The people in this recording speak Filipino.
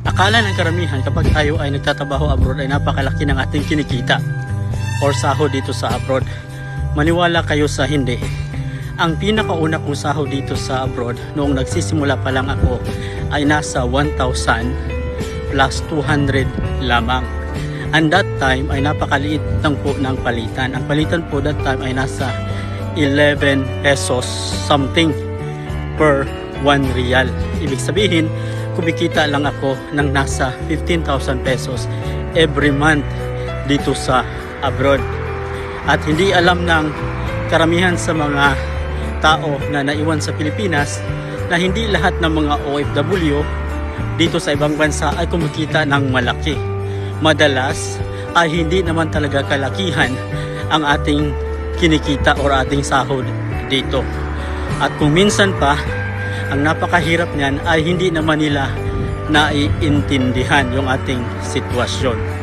Akala ng karamihan kapag tayo ay nagtatrabaho abroad ay napakalaki ng ating kinikita or sahod dito sa abroad. Maniwala kayo sa hindi. Ang pinakauna kong sahod dito sa abroad noong nagsisimula pa lang ako ay nasa 1,000 plus 200 lamang. And that time ay napakaliit lang po ng palitan. Ang palitan po that time ay nasa 11 pesos something per 1 real. Ibig sabihin, kumikita lang ako ng nasa 15,000 pesos every month dito sa abroad. At hindi alam ng karamihan sa mga tao na naiwan sa Pilipinas na hindi lahat ng mga OFW dito sa ibang bansa ay kumikita ng malaki. Madalas ay hindi naman talaga kalakihan ang ating kinikita or ating sahod dito. At kung minsan pa, ang napakahirap niyan ay hindi naman nila naiintindihan yung ating sitwasyon.